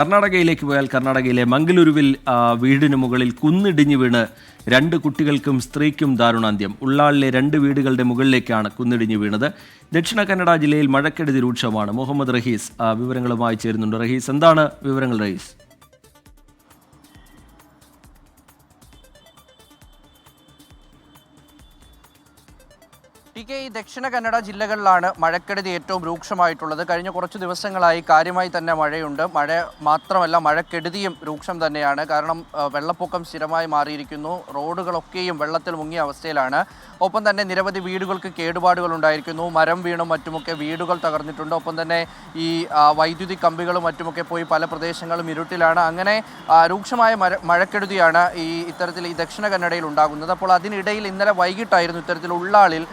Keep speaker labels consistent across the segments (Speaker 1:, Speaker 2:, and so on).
Speaker 1: കർണാടകയിലേക്ക് പോയാൽ കർണാടകയിലെ മംഗലൂരുവിൽ വീടിന് മുകളിൽ കുന്നിടിഞ്ഞു വീണ് രണ്ട് കുട്ടികൾക്കും സ്ത്രീക്കും ദാരുണാന്ത്യം. ഉള്ളാളിലെ രണ്ട് വീടുകളുടെ മുകളിലേക്കാണ് കുന്നിടിഞ്ഞു വീണത്. ദക്ഷിണ കന്നഡ ജില്ലയിൽ മഴക്കെടുതി രൂക്ഷമാണ്. മുഹമ്മദ് റഹീസ് വിവരങ്ങളുമായി ചേരുന്നുണ്ട്. റഹീസ് എന്താണ് വിവരങ്ങൾ റഹീസ്?
Speaker 2: ടി കെ ഈ ദക്ഷിണ കന്നഡ ജില്ലകളിലാണ് മഴക്കെടുതി ഏറ്റവും രൂക്ഷമായിട്ടുള്ളത്. കഴിഞ്ഞ കുറച്ച് ദിവസങ്ങളായി കാര്യമായി തന്നെ മഴയുണ്ട്. മഴ മാത്രമല്ല മഴക്കെടുതിയും രൂക്ഷം തന്നെയാണ്. കാരണം വെള്ളപ്പൊക്കം സ്ഥിരമായി മാറിയിരിക്കുന്നു. റോഡുകളൊക്കെയും വെള്ളത്തിൽ മുങ്ങിയ അവസ്ഥയിലാണ്. ഒപ്പം തന്നെ നിരവധി വീടുകൾക്ക് കേടുപാടുകൾ ഉണ്ടായിരിക്കുന്നു. മരം വീണും മറ്റുമൊക്കെ വീടുകൾ തകർന്നിട്ടുണ്ട്. ഒപ്പം തന്നെ ഈ വൈദ്യുതി കമ്പികളും മറ്റുമൊക്കെ പോയി പല പ്രദേശങ്ങളും ഇരുട്ടിലാണ്. അങ്ങനെ രൂക്ഷമായ മഴ മഴക്കെടുതിയാണ് ഈ ഇത്തരത്തിൽ ഈ ദക്ഷിണ കന്നഡയിൽ ഉണ്ടാകുന്നത്. അപ്പോൾ അതിനിടയിൽ ഇന്നലെ വൈകിട്ടായിരുന്നു ഇത്തരത്തിൽ ഉള്ളാളിൽ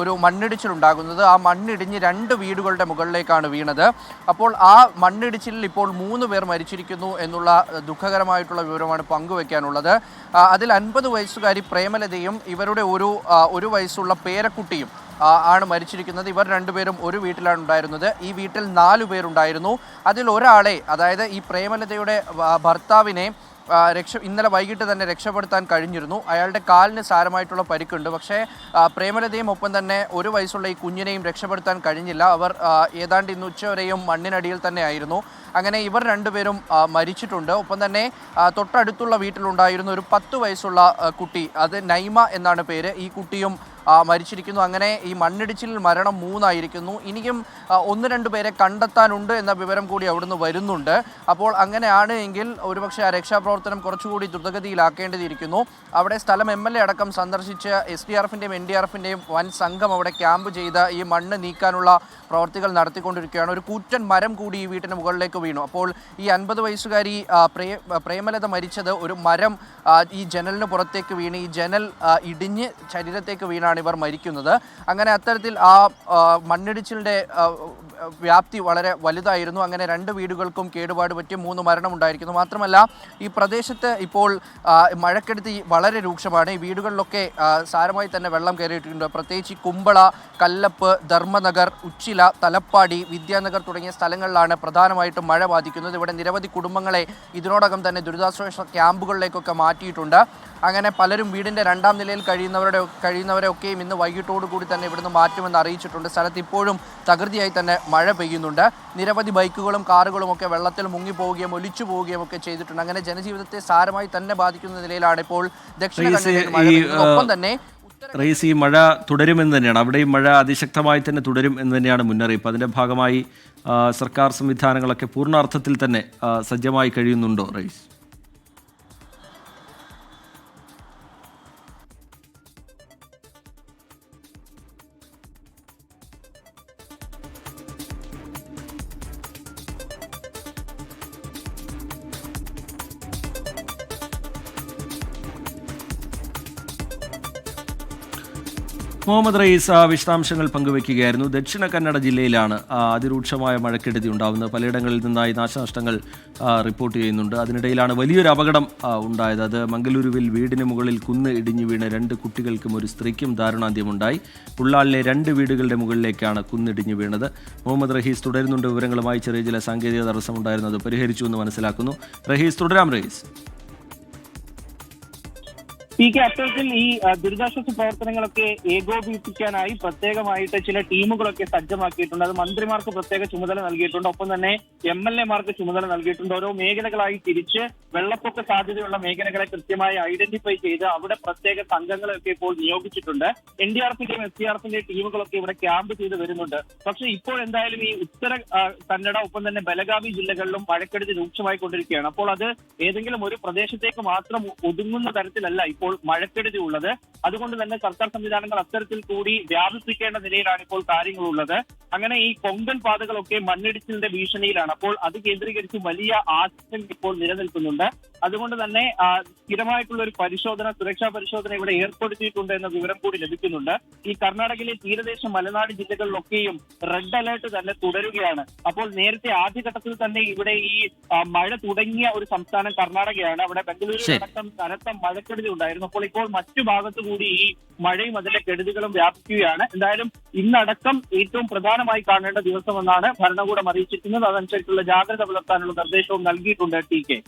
Speaker 2: ഒരു മണ്ണിടിച്ചിലുണ്ടാകുന്നത്. ആ മണ്ണിടിഞ്ഞ് രണ്ട് വീടുകളുടെ മുകളിലേക്കാണ് വീണത്. അപ്പോൾ ആ മണ്ണിടിച്ചിലിൽ ഇപ്പോൾ മൂന്ന് പേർ മരിച്ചിരിക്കുന്നു എന്നുള്ള ദുഃഖകരമായിട്ടുള്ള വിവരമാണ് പങ്കുവെക്കാനുള്ളത്. അതിൽ അൻപത് വയസ്സുകാരി പ്രേമലതയും ഇവരുടെ ഒരു ഒരു വയസ്സുള്ള പേരക്കുട്ടിയും ആണ് മരിച്ചിരിക്കുന്നത്. ഇവർ രണ്ടുപേരും ഒരു വീട്ടിലാണ് ഉണ്ടായിരുന്നത്. ഈ വീട്ടിൽ നാലു പേരുണ്ടായിരുന്നു. അതിൽ ഒരാളെ അതായത് ഈ പ്രേമലതയുടെ ഭർത്താവിനെ രക്ഷ ഇന്നലെ വൈകിട്ട് തന്നെ രക്ഷപ്പെടുത്താൻ കഴിഞ്ഞിരുന്നു. അയാളുടെ കാലിന് സാരമായിട്ടുള്ള പരിക്കുണ്ട്. പക്ഷേ പ്രേമലതയും ഒപ്പം തന്നെ ഒരു വയസ്സുള്ള ഈ കുഞ്ഞിനെയും രക്ഷപ്പെടുത്താൻ കഴിഞ്ഞില്ല. അവർ ഏതാണ്ട് ഇന്ന് ഉച്ചവരെയും മണ്ണിനടിയിൽ തന്നെ ആയിരുന്നു. അങ്ങനെ ഇവർ രണ്ടുപേരും മരിച്ചിട്ടുണ്ട്. ഒപ്പം തന്നെ തൊട്ടടുത്തുള്ള വീട്ടിലുണ്ടായിരുന്ന ഒരു പത്ത് വയസ്സുള്ള കുട്ടി അത് നൈമ എന്നാണ് പേര്. ഈ കുട്ടിയും മരിച്ചിരിക്കുന്നു. അങ്ങനെ ഈ മണ്ണിടിച്ചിലിൽ മരണം മൂന്നായിരിക്കുന്നു. ഇനിയും ഒന്ന് രണ്ട് പേരെ കണ്ടെത്താനുണ്ട് എന്ന വിവരം കൂടി അവിടുന്ന് വരുന്നുണ്ട്. അപ്പോൾ അങ്ങനെയാണ് എങ്കിൽ ഒരുപക്ഷെ ആ രക്ഷാപ്രവർത്തനം കുറച്ചുകൂടി ദ്രുതഗതിയിലാക്കേണ്ടതിരിക്കുന്നു. അവിടെ സ്ഥലം എം എൽ എ അടക്കം സന്ദർശിച്ച് എസ് ഡി ആർ എഫിന്റെയും എൻ ഡി ആർ എഫിന്റെയും വൻ സംഘം അവിടെ ക്യാമ്പ് ചെയ്ത് ഈ മണ്ണ് നീക്കാനുള്ള പ്രവർത്തികൾ നടത്തിക്കൊണ്ടിരിക്കുകയാണ്. ഒരു കൂറ്റൻ മരം കൂടി ഈ വീട്ടിന് മുകളിലേക്ക് വീണു. അപ്പോൾ ഈ അൻപത് വയസ്സുകാരി പ്രേ പ്രേമലത മരിച്ചത് ഒരു മരം ഈ ജനലിന് പുറത്തേക്ക് വീണ്. ഈ ജനൽ ഇടിഞ്ഞ് ശരീരത്തേക്ക് വീണാണ് ഇവർ മരിക്കുന്നത്. അങ്ങനെ അത്തരത്തിൽ ആ മണ്ണിടിച്ചിലിന്റെ വ്യാപ്തി വളരെ വലുതായിരുന്നു. അങ്ങനെ രണ്ട് വീടുകൾക്കും കേടുപാട് പറ്റി മൂന്ന് മരണമുണ്ടായിരിക്കുന്നു. മാത്രമല്ല ഈ പ്രദേശത്ത് ഇപ്പോൾ മഴക്കെടുതി വളരെ രൂക്ഷമാണ്. ഈ വീടുകളിലൊക്കെ സാരമായി തന്നെ വെള്ളം കയറിയിട്ടുണ്ട്. പ്രത്യേകിച്ച് കുമ്പള കല്ലപ്പ് ധർമ്മനഗർ ഉച്ചില തലപ്പാടി വിദ്യാനഗർ തുടങ്ങിയ സ്ഥലങ്ങളിലാണ് പ്രധാനമായിട്ടും മഴ ബാധിക്കുന്നത്. ഇവിടെ നിരവധി കുടുംബങ്ങളെ ഇതിനോടകം തന്നെ ദുരിതാശ്വാസ ക്യാമ്പുകളിലേക്കൊക്കെ മാറ്റിയിട്ടുണ്ട്. അങ്ങനെ പലരും വീടിന്റെ രണ്ടാം നിലയിൽ കഴിയുന്നവരുടെ കഴിയുന്നവരെയൊക്കെയും ഇന്ന് വൈകിട്ടോടു കൂടി തന്നെ ഇവിടുന്ന് മാറ്റുമെന്ന് അറിയിച്ചിട്ടുണ്ട്. സ്ഥലത്ത് ഇപ്പോഴും തകൃതിയായി തന്നെ മഴ പെയ്യുന്നുണ്ട്. നിരവധി ബൈക്കുകളും കാറുകളും ഒക്കെ വെള്ളത്തിൽ മുങ്ങിപ്പോവുകയും ഒലിച്ചു പോവുകയും ഒക്കെ ചെയ്തിട്ടുണ്ട്. അങ്ങനെ ജനജീവിതത്തെ സാരമായി തന്നെ ബാധിക്കുന്ന നിലയിലാണ് ഇപ്പോൾ ദക്ഷിണ
Speaker 1: റീസ്
Speaker 2: കന്നഡയിൽ ഒപ്പം തന്നെ
Speaker 1: റേസ് ഈ മഴ തുടരുമെന്ന് തന്നെയാണ്. അവിടെയും മഴ അതിശക്തമായി തന്നെ തുടരും എന്ന് തന്നെയാണ് മുന്നറിയിപ്പ്. അതിന്റെ ഭാഗമായി സർക്കാർ സംവിധാനങ്ങളൊക്കെ പൂർണാർത്ഥത്തിൽ തന്നെ സജ്ജമായി കഴിയുന്നുണ്ടോ റഹീസ് മുഹമ്മദ് റയീസ് വിശദാംശങ്ങൾ പങ്കുവയ്ക്കുകയായിരുന്നു. ദക്ഷിണ കന്നഡ ജില്ലയിലാണ് അതിരൂക്ഷമായ മഴക്കെടുതി ഉണ്ടാകുന്നത്. പലയിടങ്ങളിൽ നിന്നായി നാശനഷ്ടങ്ങൾ റിപ്പോർട്ട് ചെയ്യുന്നുണ്ട്. അതിനിടയിലാണ് വലിയൊരു അപകടം ഉണ്ടായത്. അത് മംഗലൂരുവിൽ വീടിന് മുകളിൽ കുന്ന് ഇടിഞ്ഞു വീണ് രണ്ട് കുട്ടികൾക്കും ഒരു സ്ത്രീക്കും ദാരുണാന്ത്യമുണ്ടായി. ഉള്ളാളിലെ രണ്ട് വീടുകളുടെ മുകളിലേക്കാണ് കുന്നിടിഞ്ഞു വീണത്. മുഹമ്മദ് റഹീസ് തുടരുന്നുണ്ട് വിവരങ്ങളുമായി. ചെറിയ ചില സാങ്കേതിക തടസ്സമുണ്ടായിരുന്നത് പരിഹരിച്ചു എന്ന് മനസ്സിലാക്കുന്നു. റഹീസ് തുടരാം റഹീസ്.
Speaker 3: പി കെ അത്തരത്തിൽ ഈ ദുരിതാശ്വാസ പ്രവർത്തനങ്ങളൊക്കെ ഏകോപിപ്പിക്കാനായി പ്രത്യേകമായിട്ട് ചില ടീമുകളൊക്കെ സജ്ജമാക്കിയിട്ടുണ്ട്. അത് മന്ത്രിമാർക്ക് പ്രത്യേക ചുമതല നൽകിയിട്ടുണ്ട്. ഒപ്പം തന്നെ എം എൽ എമാർക്ക് ചുമതല നൽകിയിട്ടുണ്ട്. ഓരോ മേഖലകളായി തിരിച്ച് വെള്ളപ്പൊക്ക സാധ്യതയുള്ള മേഖലകളെ കൃത്യമായി ഐഡന്റിഫൈ ചെയ്ത് അവിടെ പ്രത്യേക സംഘങ്ങളൊക്കെ ഇപ്പോൾ നിയോഗിച്ചിട്ടുണ്ട്. എൻ ഡി ആർ എഫിന്റെയും എസ് ഡി ആർ എഫിന്റെയും ടീമുകളൊക്കെ ഇവിടെ ക്യാമ്പ് ചെയ്ത് വരുന്നുണ്ട്. പക്ഷെ ഇപ്പോൾ എന്തായാലും ഈ ഉത്തര കന്നഡ ഒപ്പം തന്നെ ബലഗാവി ജില്ലകളിലും മഴക്കെടുതി രൂക്ഷമായി കൊണ്ടിരിക്കുകയാണ് അപ്പോൾ അത് ഏതെങ്കിലും ഒരു പ്രദേശത്തേക്ക് മാത്രം ഒതുങ്ങുന്ന തരത്തിലല്ല ഇപ്പോൾ മഴക്കെടുതി ഉള്ളത് അതുകൊണ്ട് തന്നെ സർക്കാർ സംവിധാനങ്ങൾ അത്തരത്തിൽ കൂടി വ്യാപിപ്പിക്കേണ്ട നിലയിലാണ് ഇപ്പോൾ കാര്യങ്ങളുള്ളത്. അങ്ങനെ ഈ കൊങ്കൺ പാതകളൊക്കെ മണ്ണിടിച്ചിലിന്റെ ഭീഷണിയിലാണ്. അപ്പോൾ അത് കേന്ദ്രീകരിച്ച് വലിയ ആശങ്ക ഇപ്പോൾ നിലനിൽക്കുന്നുണ്ട്. അതുകൊണ്ട് തന്നെ സ്ഥിരമായിട്ടുള്ള ഒരു പരിശോധന സുരക്ഷാ പരിശോധന ഇവിടെ ഏർപ്പെടുത്തിയിട്ടുണ്ട് എന്ന വിവരം കൂടി ലഭിക്കുന്നുണ്ട്. ഈ കർണാടകയിലെ തീരദേശ മലനാട് ജില്ലകളിലൊക്കെയും റെഡ് അലേർട്ട് തന്നെ തുടരുകയാണ്. അപ്പോൾ നേരത്തെ ആദ്യഘട്ടത്തിൽ തന്നെ ഇവിടെ ഈ മഴ തുടങ്ങിയ ഒരു സംസ്ഥാനം കർണാടകയാണ്. അവിടെ ബംഗളൂരു. അടക്കം കനത്ത മഴക്കെടുതി ഉണ്ടായിരുന്നു ഉണ്ടായിരുന്നു. അപ്പോൾ ഇപ്പോൾ മറ്റു ഭാഗത്തു കൂടി ഈ മഴയും അതിന്റെ കെടുതികളും വ്യാപിക്കുകയാണ്. എന്തായാലും ഇന്നടക്കം ഏറ്റവും പ്രധാനമായി കാണേണ്ട ദിവസമെന്നാണ് ഭരണകൂടം അറിയിച്ചിരിക്കുന്നത്. അതനുസരിച്ചുള്ള ജാഗ്രത പുലർത്താനുള്ള നിർദ്ദേശവും നൽകിയിട്ടുണ്ട് ടി കെ.